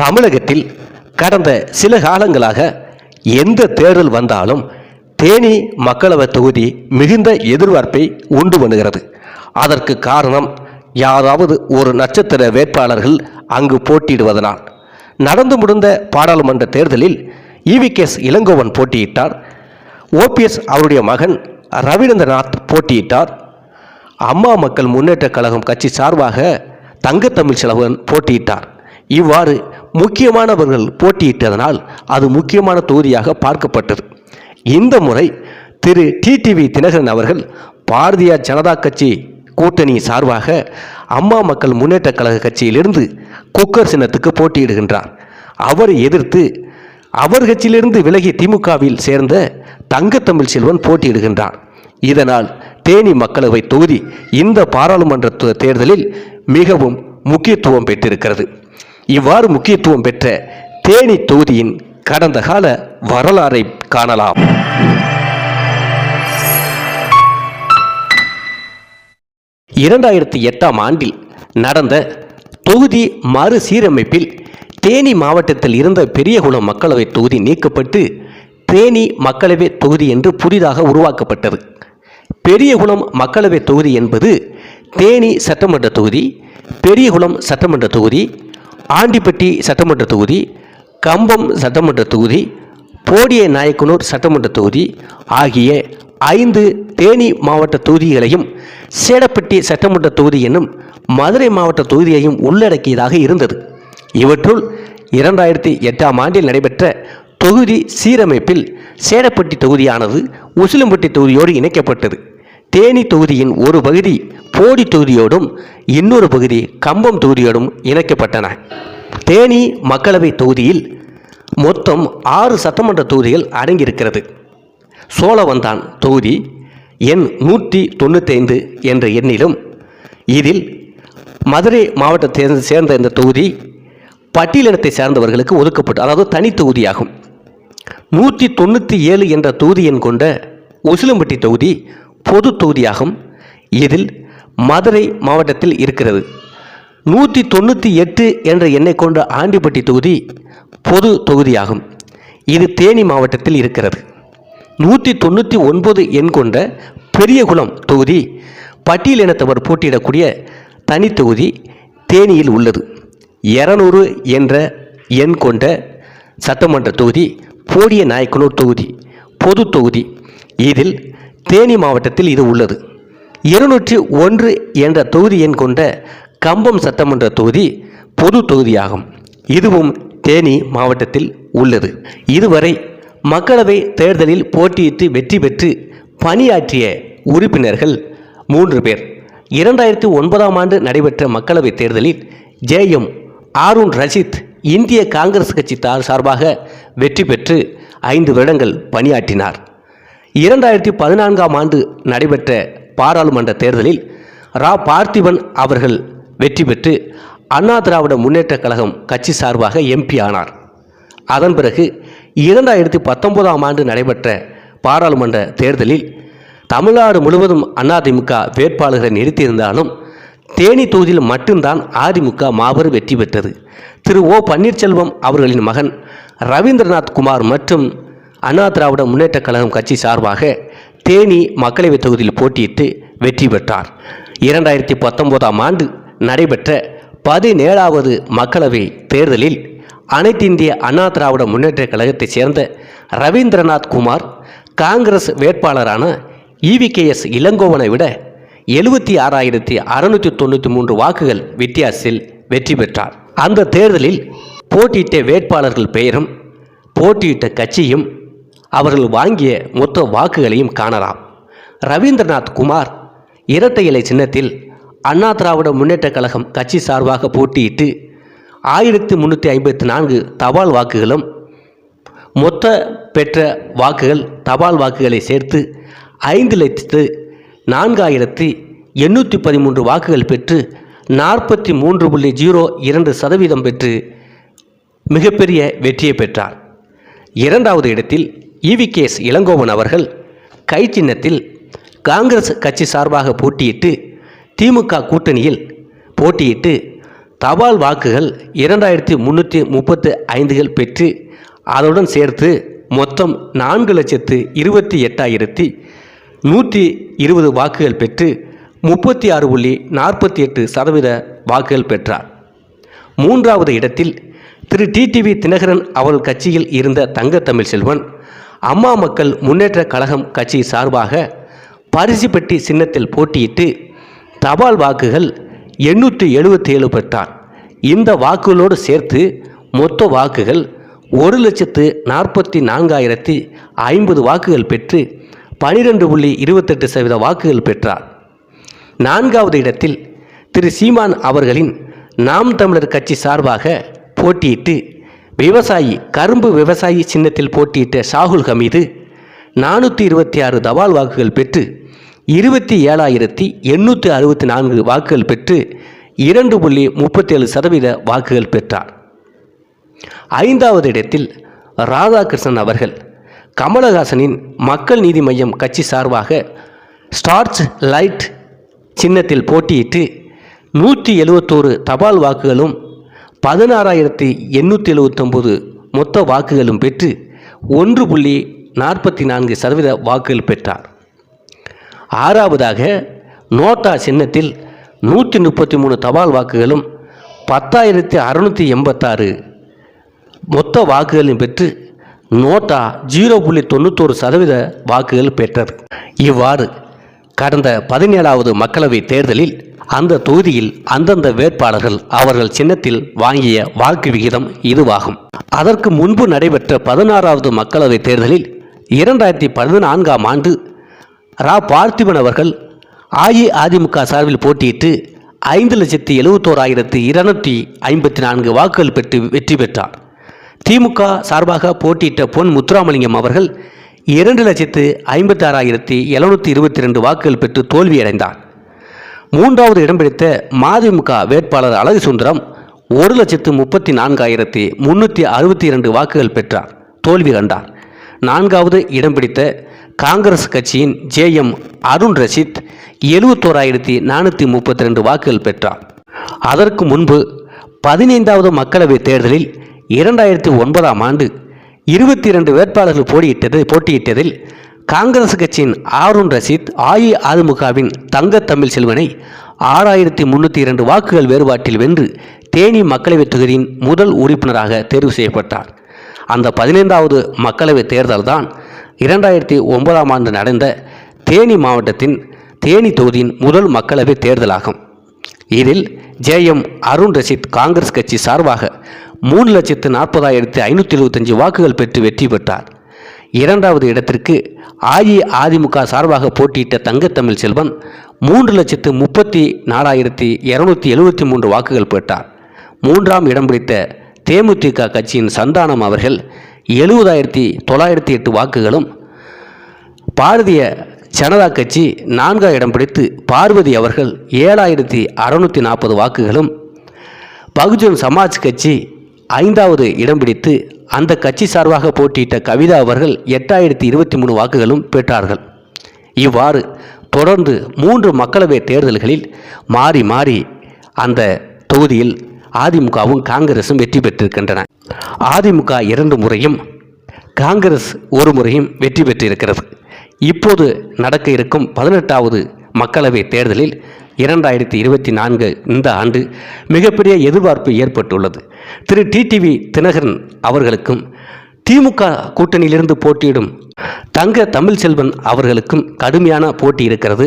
தமிழகத்தில் கடந்த சில காலங்களாக எந்த தேர்தல் வந்தாலும் தேனி மக்களவை தொகுதி மிகுந்த எதிர்பார்ப்பை உண்டு பண்ணுகிறது. அதற்கு காரணம் யாராவது ஒரு நட்சத்திர வேட்பாளர்கள் அங்கு போட்டியிடுவதனால். நடந்து முடிந்த பாராளுமன்ற தேர்தலில் இவிகேஎஸ் இளங்கோவன் போட்டியிட்டார். ஓபிஎஸ் அவருடைய மகன் ரவீந்திரநாத் போட்டியிட்டார். அம்மா மக்கள் முன்னேற்றக் கழகம் கட்சி சார்பாக தங்கத்தமிழ் செலவன் போட்டியிட்டார். இவ்வாறு முக்கியமானவர்கள் போட்டியிட்டதனால் அது முக்கியமான தொகுதியாக பார்க்கப்பட்டது. இந்த முறை திரு டிடிவி தினகரன் அவர்கள் பாரதிய ஜனதா கட்சி கூட்டணி சார்பாக அம்மா மக்கள் முன்னேற்ற கழக கட்சியிலிருந்து குக்கர் சின்னத்துக்கு போட்டியிடுகின்றார். அவரை எதிர்த்து அவர் கட்சியிலிருந்து விலகி திமுகவில் சேர்ந்த தங்கத்தமிழ் செல்வன் போட்டியிடுகின்றார். இதனால் தேனி மக்களவை தொகுதி இந்த பாராளுமன்ற தேர்தலில் மிகவும் முக்கியத்துவம் பெற்றிருக்கிறது. இவ்வாறு முக்கியத்துவம் பெற்ற தேனி தொகுதியின் கடந்த கால வரலாறை காணலாம். இரண்டாயிரத்தி எட்டாம் ஆண்டில் நடந்த தொகுதி மறுசீரமைப்பில் தேனி மாவட்டத்தில் இருந்த பெரியகுளம் மக்களவை தொகுதி நீக்கப்பட்டு தேனி மக்களவை தொகுதி என்று புதிதாக உருவாக்கப்பட்டது. பெரியகுளம் மக்களவை தொகுதி என்பது தேனி சட்டமன்ற தொகுதி பெரியகுளம் சட்டமன்ற தொகுதி ஆண்டிப்பட்டி சட்டமன்ற தொகுதி கம்பம் சட்டமன்ற தொகுதி போடிய நாயக்கனூர் சட்டமன்ற தொகுதி ஆகிய ஐந்து தேனி மாவட்ட தொகுதிகளையும் சேடப்பட்டி சட்டமன்ற தொகுதி என்னும் மதுரை மாவட்ட தொகுதியையும் உள்ளடக்கியதாக இருந்தது. இவற்றுள் இரண்டாயிரத்தி எட்டாம் ஆண்டில் நடைபெற்ற தொகுதி சீரமைப்பில் சேடப்பட்டி தொகுதியானது உசிலம்பட்டி தொகுதியோடு இணைக்கப்பட்டது. தேனி தொகுதியின் ஒரு பகுதி போடி தொகுதியோடும் இன்னொரு பகுதி கம்பம் தொகுதியோடும் இணைக்கப்பட்டன. தேனி மக்களவை தொகுதியில் மொத்தம் ஆறு சட்டமன்ற தொகுதிகள் அடங்கியிருக்கிறது. சோழவந்தான் தொகுதி எண் நூற்றி தொண்ணூத்தைந்து என்ற எண்ணிலும் இதில் மதுரை மாவட்டத்தை சேர்ந்த- சேர்ந்த இந்த தொகுதி பட்டியலினத்தை சேர்ந்தவர்களுக்கு ஒதுக்கப்பட்டு அதாவது தனி தொகுதியாகும். நூற்றி தொண்ணூற்றி ஏழு என்ற தொகுதி எண் கொண்ட உசிலம்பட்டி தொகுதி பொது தொகுதியாகும். இதில் மதுரை மாவட்டத்தில் இருக்கிறது. நூற்றி தொண்ணூற்றி எட்டு என்ற எண்ணை கொண்ட ஆண்டிப்பட்டி தொகுதி பொது தொகுதியாகும். இது தேனி மாவட்டத்தில் இருக்கிறது. நூற்றி தொண்ணூற்றி ஒன்பது எண் கொண்ட பெரியகுளம் தொகுதி பட்டியலினத்தவர் போட்டியிடக்கூடிய தனி தொகுதி தேனியில் உள்ளது. இரநூறு என்ற எண் கொண்ட சட்டமன்ற தொகுதி போடிய நாயக்கனூர் தொகுதி பொது தொகுதி. இதில் தேனி மாவட்டத்தில் இது உள்ளது. இருநூற்றி ஒன்று என்ற தொகுதி எண் கொண்ட கம்பம் சட்டமன்ற தொகுதி பொது தொகுதியாகும். இதுவும் தேனி மாவட்டத்தில் உள்ளது. இதுவரை மக்களவை தேர்தலில் போட்டியிட்டு வெற்றி பெற்று பணியாற்றிய உறுப்பினர்கள் மூன்று பேர். இரண்டாயிரத்தி ஒன்பதாம் ஆண்டு நடைபெற்ற மக்களவைத் தேர்தலில் ஜேஎம் ஆரூன் ரஷீத் இந்திய காங்கிரஸ் கட்சி சார்பாக வெற்றி பெற்று ஐந்து வருடங்கள் பணியாற்றினார். இரண்டாயிரத்தி பதினான்காம் ஆண்டு நடைபெற்ற பாராளுமன்ற தேர்தலில் ரா. பார்த்திபன் அவர்கள் வெற்றி பெற்று அண்ணா திராவிட முன்னேற்றக் கழகம் கட்சி சார்பாக எம்பி ஆனார். அதன் பிறகு இரண்டாயிரத்தி பத்தொன்பதாம் ஆண்டு நடைபெற்ற பாராளுமன்ற தேர்தலில் தமிழ்நாடு முழுவதும் அதிமுக வேட்பாளர்களை நிறுத்தியிருந்தாலும் தேனி தொகுதியில் மட்டும்தான் அதிமுக மாபெரும் வெற்றி பெற்றது. திரு. ஓ. பன்னீர்செல்வம் அவர்களின் மகன் ரவீந்திரநாத் குமார் மற்றும் அண்ணா திராவிட முன்னேற்ற கழகம் கட்சி சார்பாக தேனி மக்களவைத் தொகுதியில் போட்டியிட்டு வெற்றி பெற்றார். இரண்டாயிரத்தி பத்தொன்பதாம் ஆண்டு நடைபெற்ற பதினேழாவது மக்களவை தேர்தலில் அனைத்து இந்திய அண்ணா திராவிட முன்னேற்றக் கழகத்தைச் சேர்ந்த ரவீந்திரநாத் குமார் காங்கிரஸ் வேட்பாளரான இவிகேஎஸ் இளங்கோவனை விட எழுபத்தி ஆறாயிரத்தி அறுநூற்றி தொண்ணூற்றி மூன்று வாக்குகள் வித்தியாசத்தில் வெற்றி பெற்றார். அந்த தேர்தலில் போட்டியிட்ட வேட்பாளர்கள் பெயரும் போட்டியிட்ட கட்சியும் அவர்கள் வாங்கிய மொத்த வாக்குகளையும் காணலாம். ரவீந்திரநாத் குமார் இரட்டை இலை சின்னத்தில் அண்ணா திராவிட முன்னேற்றக் கழகம் கட்சி சார்பாக போட்டியிட்டு ஆயிரத்தி முந்நூற்றி ஐம்பத்தி நான்கு தபால் வாக்குகளும் மொத்த பெற்ற வாக்குகள் தபால் வாக்குகளை சேர்த்து ஐந்து லட்சத்து நான்காயிரத்தி எண்ணூற்றி பதிமூன்று வாக்குகள் பெற்று நாற்பத்தி மூன்று புள்ளி ஜீரோ இரண்டு சதவீதம் பெற்று மிகப்பெரிய வெற்றியை பெற்றார். இரண்டாவது இடத்தில் இவிகேஎஸ் இளங்கோவன் அவர்கள் கை சின்னத்தில் காங்கிரஸ் கட்சி சார்பாக போட்டியிட்டு திமுக கூட்டணியில் போட்டியிட்டு தபால் வாக்குகள் இரண்டாயிரத்தி முந்நூற்றி முப்பத்து ஐந்துகள் பெற்று அதனுடன் சேர்த்து மொத்தம் நான்கு லட்சத்து இருபத்தி எட்டாயிரத்தி நூற்றி இருபது வாக்குகள் பெற்று முப்பத்தி ஆறு புள்ளி நாற்பத்தி எட்டு சதவீத வாக்குகள் பெற்றார். மூன்றாவது இடத்தில் திரு டிடிவி தினகரன் அவர்கள் கட்சியில் இருந்த தங்க செல்வன் அம்மா மக்கள் முன்னேற்ற கழகம் கட்சி சார்பாக பரிசு பெட்டி சின்னத்தில் போட்டியிட்டு தபால் வாக்குகள் எண்ணூற்றி எழுபத்தி ஏழு பெற்றார். இந்த வாக்குகளோடு சேர்த்து மொத்த வாக்குகள் ஒரு லட்சத்து நாற்பத்தி நான்காயிரத்தி ஐம்பது வாக்குகள் பெற்று பனிரெண்டு புள்ளி இருபத்தெட்டு சதவீத வாக்குகள் பெற்றார். நான்காவது இடத்தில் திரு சீமான் அவர்களின் நாம் தமிழர் கட்சி சார்பாக போட்டியிட்டு விவசாயி கரும்பு விவசாயி சின்னத்தில் போட்டியிட்ட ஷாகுல் ஹமீது நானூற்றி இருபத்தி ஆறு தபால் வாக்குகள் பெற்று இருபத்தி ஏழாயிரத்தி எண்ணூற்றி அறுபத்தி நான்கு வாக்குகள் பெற்று இரண்டு புள்ளி முப்பத்தேழு சதவீத வாக்குகள் பெற்றார். ஐந்தாவது இடத்தில் ராதாகிருஷ்ணன் அவர்கள் கமலஹாசனின் மக்கள் நீதி மையம் கட்சி சார்பாக ஸ்டார்ச் லைட் சின்னத்தில் போட்டியிட்டு நூற்றி எழுவத்தோரு தபால் வாக்குகளும் பதினாறாயிரத்தி எண்ணூற்றி எழுபத்தொம்போது மொத்த வாக்குகளும் பெற்று ஒன்று புள்ளி நாற்பத்தி நான்கு சதவீத வாக்குகள் பெற்றார். ஆறாவதாக நோட்டா சின்னத்தில் நூற்றி முப்பத்தி மூணு தபால் வாக்குகளும் பத்தாயிரத்தி அறுநூற்றி எண்பத்தாறு மொத்த வாக்குகளையும் பெற்று நோட்டா ஜீரோ புள்ளி தொண்ணூத்தோரு சதவீத வாக்குகள் பெற்றது. இவ்வாறு கடந்த பதினேழாவது மக்களவைத் தேர்தலில் அந்த தொகுதியில் அந்தந்த வேட்பாளர்கள் அவர்கள் சின்னத்தில் வாங்கிய வாக்கு விகிதம் இதுவாகும். அதற்கு முன்பு நடைபெற்ற பதினாறாவது மக்களவைத் தேர்தலில் இரண்டாயிரத்தி பதினான்காம் ஆண்டு ரா. பார்த்திபன் அவர்கள் அஇஅதிமுக சார்பில் போட்டியிட்டு ஐந்து லட்சத்தி எழுபத்தோராயிரத்தி இருநூற்றி ஐம்பத்தி நான்கு வாக்குகள் பெற்று வெற்றி பெற்றார். திமுக சார்பாக போட்டியிட்ட பொன் முத்துராமலிங்கம் அவர்கள் இரண்டு லட்சத்து ஐம்பத்தாறாயிரத்தி எழுநூற்றி இருபத்தி ரெண்டு வாக்குகள் பெற்று தோல்வியடைந்தார். மூன்றாவது இடம் பிடித்த மதிமுக வேட்பாளர் அழகு சுந்தரம் ஒரு லட்சத்து முப்பத்தி நான்காயிரத்தி முன்னூற்றி அறுபத்தி இரண்டு வாக்குகள் பெற்றார். தோல்வி கண்டார். நான்காவது இடம் பிடித்த காங்கிரஸ் கட்சியின் ஜே எம் அருண் ரஷித் எழுபத்தோராயிரத்தி நானூற்றி முப்பத்தி ரெண்டு வாக்குகள் பெற்றார். அதற்கு முன்பு பதினைந்தாவது மக்களவைத் தேர்தலில் இரண்டாயிரத்தி ஒன்பதாம் ஆண்டு இருபத்தி இரண்டு வேட்பாளர்கள் போட்டியிட்டது போட்டியிட்டதில் காங்கிரஸ் கட்சியின் ஆருண் ரஷீத் அஇஅதிமுகவின் தங்க தமிழ் செல்வனை ஆறாயிரத்தி முன்னூற்றி இரண்டு வாக்குகள் வேறுபாட்டில் வென்று தேனி மக்களவைத் தொகுதியின் முதல் உறுப்பினராக தேர்வு செய்யப்பட்டார். அந்த பதினைந்தாவது மக்களவைத் தேர்தல்தான் இரண்டாயிரத்தி ஒன்பதாம் ஆண்டு நடந்த தேனி மாவட்டத்தின் தேனி தொகுதியின் முதல் மக்களவைத் தேர்தலாகும். இதில் J M Arun Rasheed Congress கட்சி சார்பாக மூணு லட்சத்து நாற்பதாயிரத்து ஐநூற்றி எழுபத்தஞ்சு வாக்குகள் பெற்று வெற்றி பெற்றார். இரண்டாவது இடத்திற்கு அஇஅதிமுக சார்பாக போட்டியிட்ட தங்கத்தமிழ் செல்வன் மூன்று லட்சத்து முப்பத்தி நாலாயிரத்தி இரநூத்தி எழுபத்தி மூன்று வாக்குகள் பெற்றார். மூன்றாம் இடம் பிடித்த தேமுதிக கட்சியின் சந்தானம் அவர்கள் எழுபதாயிரத்தி தொள்ளாயிரத்தி எட்டு வாக்குகளும் பாரதிய ஜனதா கட்சி நான்காம் இடம் பிடித்து பார்வதி அவர்கள் ஏழாயிரத்தி அறுநூற்றி நாற்பது வாக்குகளும் பகுஜன் சமாஜ் கட்சி ஐந்தாவது இடம் பிடித்து அந்த கட்சி சார்பாக போட்டியிட்ட கவிதா அவர்கள் எட்டாயிரத்தி இருபத்தி மூணு வாக்குகளும் பெற்றார்கள். இவ்வாறு தொடர்ந்து மூன்று மக்களவை தேர்தல்களில் மாறி மாறி அந்த தொகுதியில் அதிமுகவும் காங்கிரசும் வெற்றி பெற்றிருக்கின்றன. அதிமுக இரண்டு முறையும் காங்கிரஸ் ஒரு முறையும் வெற்றி பெற்றிருக்கிறது. இப்போது நடக்க இருக்கும் பதினெட்டாவது மக்களவை தேர்தலில் இரண்டாயிரத்தி இருபத்தி நான்கு இந்த ஆண்டு மிகப்பெரிய எதிர்பார்ப்பு ஏற்பட்டுள்ளது. திரு. டிடிவி தினகரன் அவர்களுக்கும் திமுக கூட்டணியிலிருந்து போட்டியிடும் தங்க தமிழ்ச்செல்வன் அவர்களுக்கும் கடுமையான போட்டி இருக்கிறது.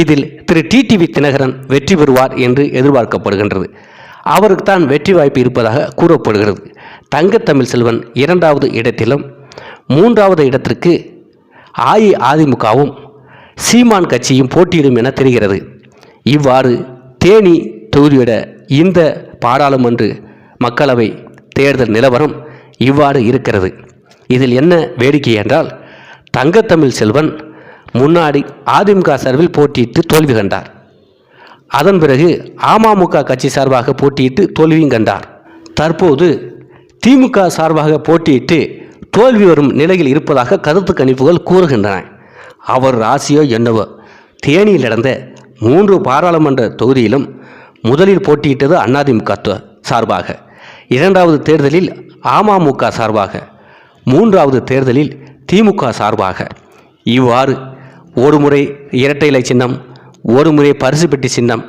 இதில் திரு. டிடிவி தினகரன் வெற்றி பெறுவார் என்று எதிர்பார்க்கப்படுகின்றது. அவருக்கு தான் வெற்றி வாய்ப்பு இருப்பதாக கூறப்படுகிறது. தங்க தமிழ்செல்வன் இரண்டாவது இடத்திலும் மூன்றாவது இடத்திற்கு அஇஅதிமுகவும் சீமான் கட்சியும் போட்டியிடும் என தெரிகிறது. இவ்வாறு தேனி தொகுதியிட இந்த பாராளுமன்ற மக்களவை தேர்தல் நிலவரம் இவ்வாறு இருக்கிறது. இதில் என்ன வேடிக்கை என்றால் தங்கத்தமிழ் செல்வன் முன்னாடி அதிமுக சார்பில் போட்டியிட்டு தோல்வி கண்டார். அதன் பிறகு அமமுக கட்சி சார்பாக போட்டியிட்டு தோல்வியும் கண்டார். தற்போது திமுக சார்பாக போட்டியிட்டு தோல்வி வரும் நிலையில் இருப்பதாக கருத்து கணிப்புகள் கூறுகின்றன. அவர் ராசியோ என்னவோ தேனியில் நடந்த மூன்று பாராளுமன்ற தொகுதியிலும் முதலில் போட்டியிட்டது அதிமுக சார்பாக. இரண்டாவது தேர்தலில் அமமுக சார்பாக. மூன்றாவது தேர்தலில் திமுக சார்பாக. இவ்வாறு ஒரு முறை இரட்டை இலை சின்னம் ஒரு முறை பரிசு பெட்டி சின்னம்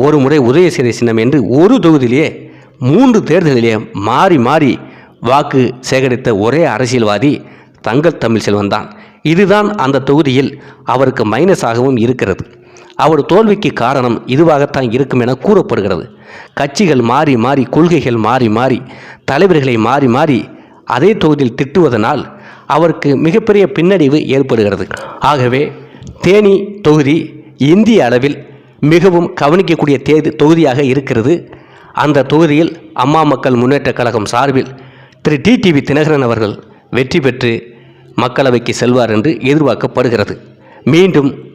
ஒரு முறை உதயசிறை சின்னம் என்று ஒரு தொகுதியிலேயே மூன்று தேர்தலிலே மாறி மாறி வாக்கு சேகரித்த ஒரே அரசியல்வாதி தங்கத் தமிழ் செல்வன் தான். இதுதான் அந்த தொகுதியில் அவருக்கு மைனஸாகவும் இருக்கிறது. அவர் தோல்விக்கு காரணம் இதுவாகத்தான் இருக்கும் என கூறப்படுகிறது. கட்சிகள் மாறி மாறி கொள்கைகள் மாறி மாறி தலைவர்களை மாறி மாறி அதே தொகுதியில் திட்டுவதனால் அவருக்கு மிகப்பெரிய பின்னடைவு ஏற்படுகிறது. ஆகவே தேனி தொகுதி இந்திய அளவில் மிகவும் கவனிக்கக்கூடிய தேதி தொகுதியாக இருக்கிறது. அந்த தொகுதியில் அம்மா மக்கள் முன்னேற்றக் கழகம் சார்பில் திரு டிடிவி தினகரன் அவர்கள் வெற்றி பெற்று மக்களவைக்கு செல்வார் என்று எதிர்பார்க்கப்படுகிறது. மீண்டும்